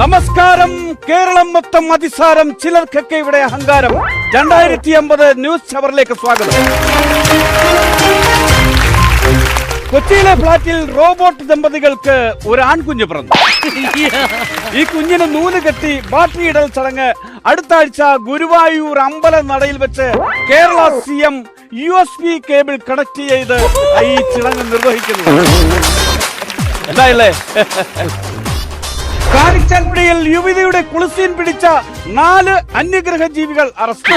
നമസ്കാരം. കേരളം മൊത്തം അതിസാരം. ചിലർക്കൊക്കെ ഇവിടെ അഹങ്കാരം. രണ്ടായിരത്തി അമ്പത് ന്യൂസ് ചവറിലേക്ക് സ്വാഗതം. കൊച്ചിയിലെ ഫ്ളാറ്റിൽ റോബോട്ട് ദമ്പതികൾക്ക് ഒരു ആൺകുഞ്ഞ് പിറന്നു. ഈ കുഞ്ഞിന് നൂൽ കെട്ടി ബാറ്ററി ഇടൽ ചടങ്ങ്. അടുത്ത ആഴ്ച ഗുരുവായൂർ അമ്പല നടയിൽ വെച്ച് Kerala C M U S B cable connect ചെയ്ത് ഈ ചടങ്ങ് നിർവഹിക്കുന്നു. എന്തായില്ലേ കാരിച്ചാൽപ്പടിയിൽ യുവതിയുടെ കുളിസീൻ പിടിച്ച നാല് അന്യഗ്രഹ ജീവികൾ അറസ്റ്റ്.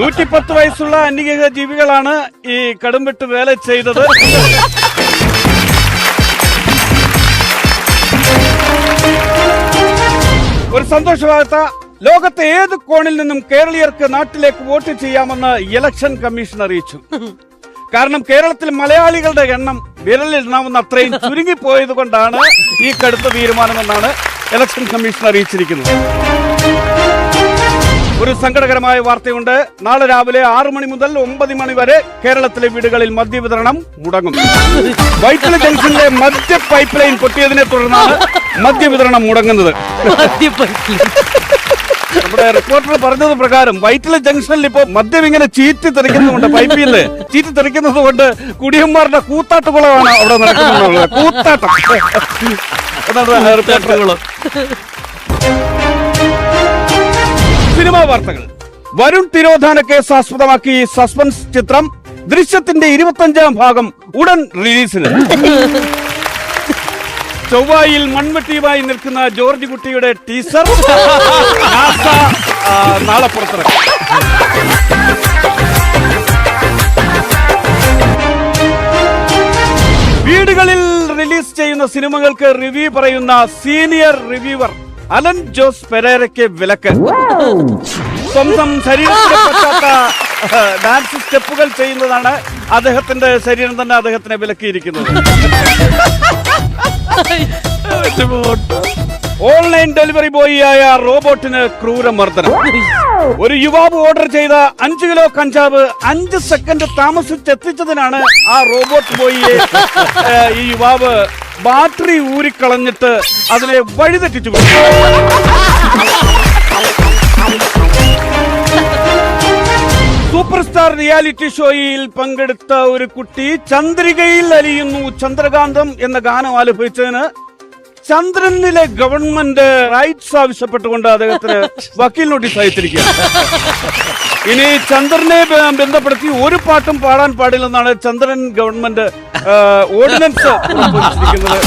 നൂറ്റിപ്പത്ത് വയസ്സുള്ള അന്യഗ്രഹ ജീവികളാണ് ഈ കടുംവെട്ട് വേല ചെയ്തത്. ഒരു സന്തോഷവാർത്ത. ലോകത്തെ ഏത് കോണിൽ നിന്നും കേരളീയർക്ക് നാട്ടിലേക്ക് വോട്ട് ചെയ്യാമെന്ന് ഇലക്ഷൻ കമ്മീഷൻ അറിയിച്ചു. കാരണം കേരളത്തിൽ മലയാളികളുടെ എണ്ണം വിരലിലെണ്ണാവുന്ന അത്രയും ചുരുങ്ങിപ്പോയത് കൊണ്ടാണ് ഈ കടുത്ത തീരുമാനമെന്നാണ് ഇലക്ഷൻ കമ്മീഷൻ അറിയിച്ചിരിക്കുന്നത്. ഒരു സങ്കടകരമായ വാർത്തയുണ്ട്. നാളെ രാവിലെ ആറു മണി മുതൽ ഒമ്പത് മണി വരെ കേരളത്തിലെ വീടുകളിൽ മദ്യവിതരണം മുടങ്ങും. വൈറ്റില ജംഗ്ഷനിലെ മദ്യ പൈപ്പ് ലൈൻ പൊട്ടിയതിനെ തുടർന്നാണ് മദ്യവിതരണം മുടങ്ങുന്നത്. നമ്മുടെ റിപ്പോർട്ടർ പറഞ്ഞത് പ്രകാരം വൈറ്റില ജംഗ്ഷനിൽ ഇപ്പോ മദ്യം ഇങ്ങനെ ചീറ്റി തെറിക്കുന്നുണ്ട് പൈപ്പിൽ ചീറ്റി തെറിക്കുന്നത് കൊണ്ട് കുടിയന്മാരുടെ കൂത്താട്ടുകുളമാണ് അവിടെ നടക്കുന്നത് കൂത്താട്ടം. റിപ്പോർട്ടറുകൾ സിനിമാ വാർത്തകൾ. വരുൺ തിരോധാന കേസ് ആസ്പദമാക്കി സസ്പെൻസ് ചിത്രം ദൃശ്യത്തിന്റെ ഇരുപത്തഞ്ചാം ഭാഗം ഉടൻ റിലീസിന്. ചൊവ്വായിൽ മൺവെട്ടിയുമായി നിൽക്കുന്ന ജോർജ് കുട്ടിയുടെ ടീസർ നാളെ പുറത്തിറക്കും വീടുകളിൽ റിലീസ് ചെയ്യുന്ന സിനിമകൾക്ക് റിവ്യൂ പറയുന്ന സീനിയർ റിവ്യൂവർ അലൻ ജോസ് പെരേരയ്ക്ക് വിലക്ക്. സ്വന്തം ശരീരത്തിന് പറ്റാത്ത ഡാൻസ് സ്റ്റെപ്പുകൾ ചെയ്യുന്നതാണ് അദ്ദേഹത്തിന്റെ ശരീരം തന്നെ അദ്ദേഹത്തിനെ വിലക്കിയിരിക്കുന്നത്. ഓൺലൈൻ ഡെലിവറി ബോയിയായ റോബോട്ടിന് ക്രൂരമർദ്ദനം ഒരു യുവാവ് ഓർഡർ ചെയ്ത അഞ്ചു കിലോ കഞ്ചാവ് അഞ്ച് സെക്കൻഡ് താമസിച്ചെത്തിച്ചതിനാണ് ആ റോബോട്ട് ബോയിയെ ഈ യുവാവ് ബാറ്ററി ഊരിക്കളഞ്ഞിട്ട് അതിനെ വഴിതെറ്റിച്ചു. സ്റ്റാർ റിയാലിറ്റി ഷോയിൽ പങ്കെടുത്ത ഒരു കുട്ടി ചന്ദ്രികയിൽ അലിയുന്നു. ചന്ദ്രകാന്തം എന്ന ഗാനം ആലപിച്ചതിന് ചന്ദ്രനിലെ ഗവൺമെന്റ് റൈറ്റ്സ് ആവശ്യപ്പെട്ടുകൊണ്ട് അദ്ദേഹത്തിന് വക്കീൽ നോട്ടീസ് അയച്ചിരിക്കുക ഇനി ചന്ദ്രനെ ബന്ധപ്പെടുത്തി ഒരു പാട്ടും പാടാൻ പാടില്ലെന്നാണ് ചന്ദ്രൻ ഗവൺമെന്റ് ഓർഡിനൻസ് പുറപ്പെടുവിച്ചിരിക്കുന്നത്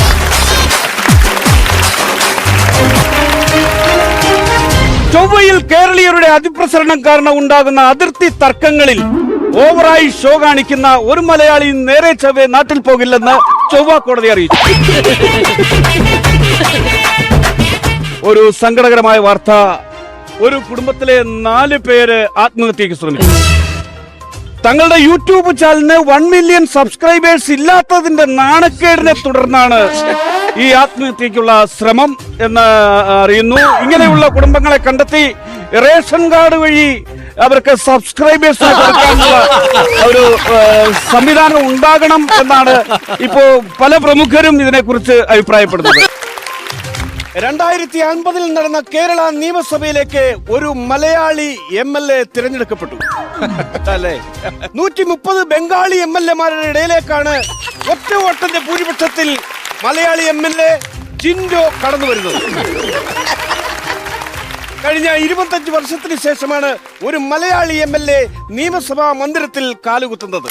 ചൊവ്വയിൽ കേരളീയരുടെ അതിപ്രസരണം കാരണം ഉണ്ടാകുന്ന അതിർത്തി തർക്കങ്ങളിൽ ഓവറായി ഷോ കാണിക്കുന്ന ഒരു മലയാളി നേരെ ചവേ നാട്ടിൽ പോകില്ലെന്ന് ചൊവ്വ കോടതി അറിയിച്ചു. ഒരു സങ്കടകരമായ വാർത്ത. ഒരു കുടുംബത്തിലെ നാല് പേര് ആത്മഹത്യക്ക് ശ്രമിച്ചു. തങ്ങളുടെ യൂട്യൂബ് ചാനലിന് വൺ മില്യൺ സബ്സ്ക്രൈബേഴ്സ് ഇല്ലാത്തതിന്റെ നാണക്കേടിനെ തുടർന്നാണ് ഈ ആത്മഹത്യക്കുള്ള ശ്രമം എന്ന് അറിയുന്നു. ഇങ്ങനെയുള്ള കുടുംബങ്ങളെ കണ്ടെത്തി റേഷൻ കാർഡ് വഴി അവർക്ക് സബ്സ്ക്രൈബേഴ്സ് കൊടുക്കാനുള്ള ഒരു സംവിധാനം ഉണ്ടാകണം എന്നാണ് ഇപ്പോ പല പ്രമുഖരും ഇതിനെക്കുറിച്ച് അഭിപ്രായപ്പെടുന്നത്. രണ്ടായിരത്തി അൻപതിൽ നടന്ന കേരള നിയമസഭയിലേക്ക് ഒരു മലയാളി എം എൽ എ തിരഞ്ഞെടുക്കപ്പെട്ടു. അല്ലേ? നൂറ്റി മുപ്പത് ബംഗാളി എം എൽ എമാരുടെ ഇടയിലേക്കാണ് ഒറ്റ വോട്ടന്റെ ഭൂരിപക്ഷത്തിൽ മലയാളി എം എൽ എ ജിൻഡോ കടന്നു വരുന്നത് കഴിഞ്ഞ ഇരുപത്തഞ്ച് വർഷത്തിന് ശേഷമാണ് ഒരു മലയാളി എം എൽ എ നിയമസഭാ മന്ദിരത്തിൽ കാലുകുത്തുന്നത്.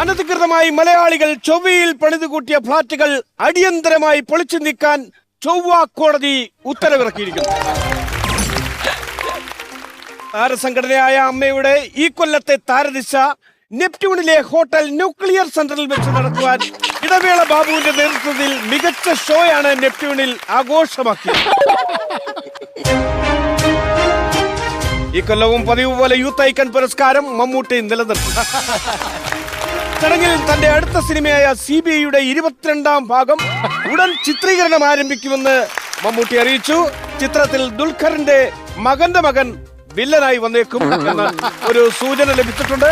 അനധികൃതമായി മലയാളികൾ ചൊവ്വയിൽ പണിതുകൂട്ടിയ ഫ്ളാറ്റുകൾ അടിയന്തരമായി പൊളിച്ചു നീക്കാൻ ചൊവ്വ കോടതി ഉത്തരവിറക്കിയിരിക്കുന്നു. താരസംഘടനയായ അമ്മയുടെ ഈ കൊല്ലത്തെ താരദിശ നെപ്റ്റ്യൂണിലെ ഹോട്ടൽ ന്യൂക്ലിയർ സെന്ററിൽ വെച്ച് നടത്തുവാൻ ഇടവേള ബാബുവിന്റെ നേതൃത്വത്തിൽ മികച്ച ഷോയാണ് നെപ്റ്റ്യൂണിൽ ആഘോഷമാക്കിയത്. ഈ കൊല്ലവും പതിവ് പോലെ യൂത്ത് ഐക്കൺ പുരസ്കാരം മമ്മൂട്ടി നിലനിർത്തി. ചടങ്ങിൽ തന്റെ അടുത്ത സിനിമയായ സി ബി ഐയുടെ ഇരുപത്തിരണ്ടാം ഭാഗം ഉടൻ ചിത്രീകരണം ആരംഭിക്കുമെന്ന് മമ്മൂട്ടി അറിയിച്ചു. ചിത്രത്തിൽ ദുൽഖറിന്റെ മകന്റെ മകൻ വില്ലനായി വന്നേക്കും എന്ന ഒരു സൂചന ലഭിച്ചിട്ടുണ്ട്.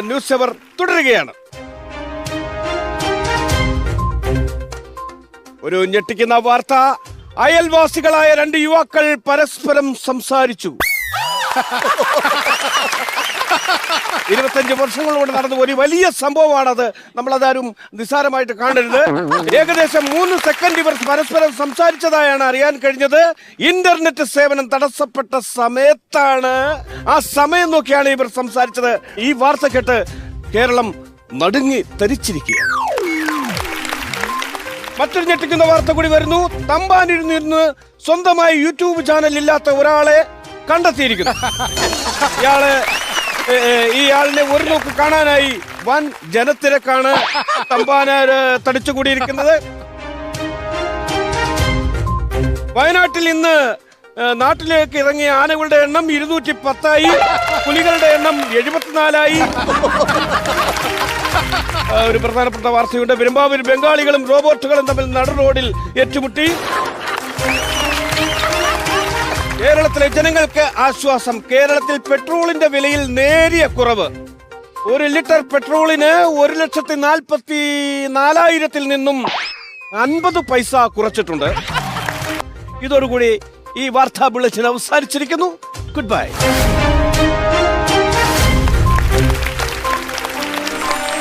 ന്യൂസ് അവർ തുടരുകയാണ്. ഒരു ഞെട്ടിക്കുന്ന വാർത്ത. അയൽവാസികളായ രണ്ട് യുവാക്കൾ പരസ്പരം സംസാരിച്ചു. ഇരുപത്തഞ്ച് വർഷങ്ങൾ കൊണ്ട് നടന്ന ഒരു വലിയ സംഭവമാണത്. നമ്മളതാരും നിസ്സാരമായിട്ട് കാണരുത്. ഏകദേശം മൂന്ന് സെക്കൻഡ് ഇവർ പരസ്പരം സംസാരിച്ചതായാണ് അറിയാൻ കഴിഞ്ഞത്. ഇന്റർനെറ്റ് സേവനം തടസ്സപ്പെട്ട സമയത്താണ്. ആ സമയം നോക്കിയാണ് ഇവർ സംസാരിച്ചത്. ഈ വാർത്ത കേട്ട് കേരളം നടുങ്ങി തരിച്ചിരിക്കുക. മറ്റൊരു ഞെട്ടിക്കുന്ന വാർത്ത കൂടി വരുന്നു. തമ്പാനിരുന്നിരുന്ന് സ്വന്തമായി യൂട്യൂബ് ചാനൽ ഇല്ലാത്ത ഒരാളെ കണ്ടെത്തിയിരിക്കുന്നു. ഇയാൾ ആളിനെ ഒരു നോക്ക് കാണാനായി വൻ ജനത്തിരക്കാണ് തമ്പാനാര് തടിച്ചുകൂടിയിരിക്കുന്നത്. വയനാട്ടിൽ ഇന്ന് നാട്ടിലേക്ക് ഇറങ്ങിയ ആനകളുടെ എണ്ണം ഇരുന്നൂറ്റി പത്തായി പുലികളുടെ എണ്ണം എഴുപത്തിനാലായി. ഒരു പ്രധാനപ്പെട്ട വാർത്തയുണ്ട്. പെരുമ്പാവൂർ ബംഗാളികളും റോബോട്ടുകളും തമ്മിൽ നട റോഡിൽ ഏറ്റുമുട്ടി. കേരളത്തിലെ ജനങ്ങൾക്ക് ആശ്വാസം. കേരളത്തിൽ പെട്രോളിന്റെ വിലയിൽ നേരിയ കുറവ്. ഒരു ലിറ്റർ പെട്രോളിന് ഒരു ലക്ഷത്തി നാൽപ്പത്തി നാലായിരത്തിൽ നിന്നും അൻപത് പൈസ കുറച്ചിട്ടുണ്ട്. ഇതോടുകൂടി ഈ വാർത്താ ബുള്ളറ്റിൻ അവസാനിച്ചിരിക്കുന്നു. Good bye